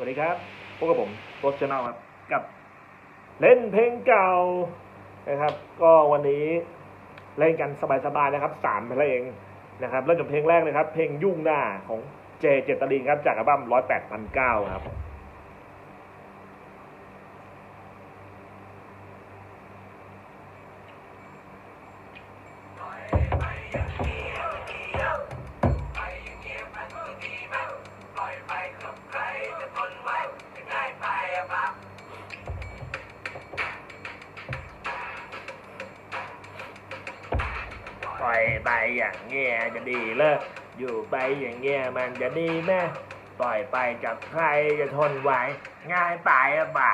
วัสดีครับ พบกับผมโรสชแนลครับ กับเล่นเพลงเก่านะครับ ก็วันนี้เล่นกันสบายๆนะครับสามเพลงนะครับเริ่มจากเพลงแรกเลยครับ เพลงยุ่งหน้าของเจเจตลินครับ จากอัลบั้มร้อยแปดพันเก้าครับ ปล่อยไปอย่างเงี้ยจะดีเลิกอยู่ไปอย่างเงี้ยมันจะดีไหมปล่อยไปกับใครจะทนไหวง่ายไปอะบ่า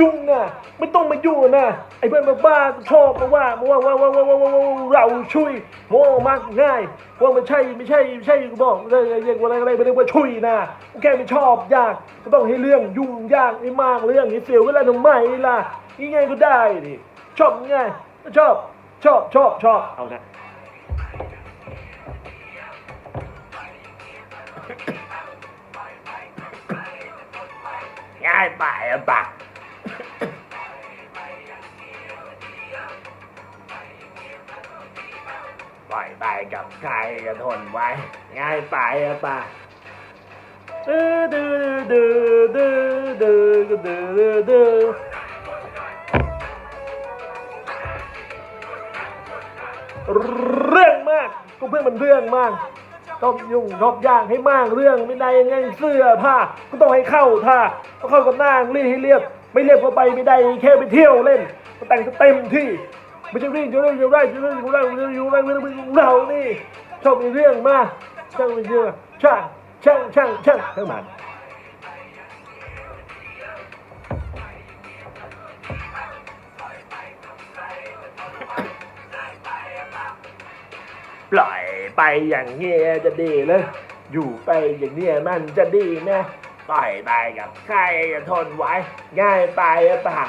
ยุ่งนะไม่ต้องมายุ่งนะไอ้เพื่อนบ้าๆชอบมาว่ามาว่าว่าว่าว่าว่าว่าเราช่วยโมมากง่ายว่ามันใช่ไม่ใช่ไม่ใช่ก็บอกเรียกว่าอะไรอะไรไม่เรียกว่าช่วยนะแค่ไม่ชอบยากก็ต้องให้เรื่องยุ่งยากให้มากเรื่องให้เสียเวลาทำไมล่ะยังไงก็ได้ดิชอบง่ายชอบชอบชอบชอบเอานะง่ายไปอะปะ ล่อยไปกับใครก็ทนไว้ ง่ายไปอะป่ะดือดื้ดือดื้ดือดื้อดื้อเรื่องมากก็เพื่อมันเรื่องมากต้องยุ่งรอบย่างให้มากเรื่องไม่ได้ยังไงเสื้อผ้าก็ต้องให้เข้าท่าก็เข้ากับหน้ารีให้เรียบ ไม่เรียบก็ไปไม่ได้แค่ไปเที่ยวเล่นแต่งเต็มที่ ไม่ใช่วิ่งจะเรื่องจะได้จะเรื่องจะได้จะเรื่องจะได้จะได้เรานี่ชอบมีเรื่องมาช่างม่เชื่อช่างช่างช่างช่างทั้งมันปล่อยไปอย่างเงี้ยจะดีเลยอยู่ไปอย่างเนี้ยมันจะดีไหมปล่อยไปกับใครจะทนไว้ง่ายไปหรือเปล่า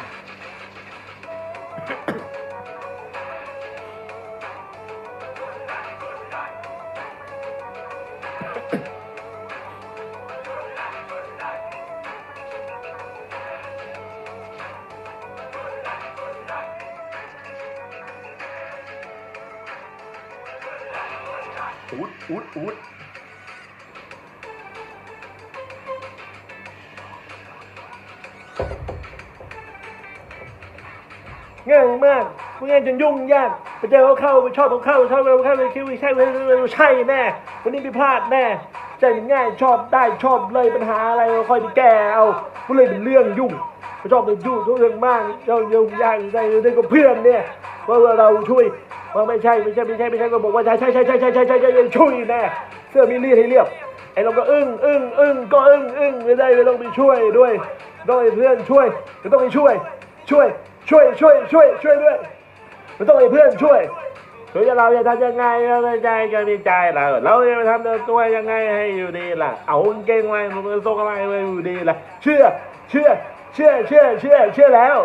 út út út ง่ายมากง่ายจนยุ่งยาก เจอเขาเข้าไปชอบเขาเข้าชอบเขาเข้าไปคิดว่าใช่ไหมใช่แน่วันนี้ไปพลาดแน่ใจง่ายชอบได้ชอบเลยปัญหาอะไรค่อยไปแก้เอาก็เลยเป็นเรื่องยุ่งชอบไปยุ่งทุกเรื่องมากชอบยุ่งยากใจได้กับเพื่อนเนี่ยว่าเราช่วยว่าไม่ใช่ไม่ใช่ไม่ใช่ไม่ใช่ก็บอกว่าใช่ใช่ใช่ใช่ใช่ใช่ใช่ใช่ช่วยแน่เสื้อมีรีดให้เรียบไอ้เราก็อึ้งอึ้งอึ้งก็อึ้งอึ้งไม่ได้ไม่ต้องไปช่วยด้วยต้องให้เพื่อนช่วยก็ต้องให้ช่วย ช่วยช่วยช่วยช่วยช่วยด้วย มันต้องให้เพื่อนช่วยหรือจะเราจะทำยังไงเราในใจก็มีใจเราเราจะทำตัวยังไงให้อยู่ดีล่ะ เอาเก่งอะไรมันทรงอะไรไว้อยู่ดีล่ะ เชื่อ เชื่อ เชื่อ เชื่อ เชื่อ เชื่อแล้ว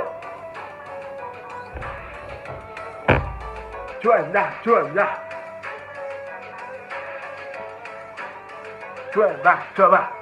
ช่วยนะช่วยนะช่วยนะช่วยนะ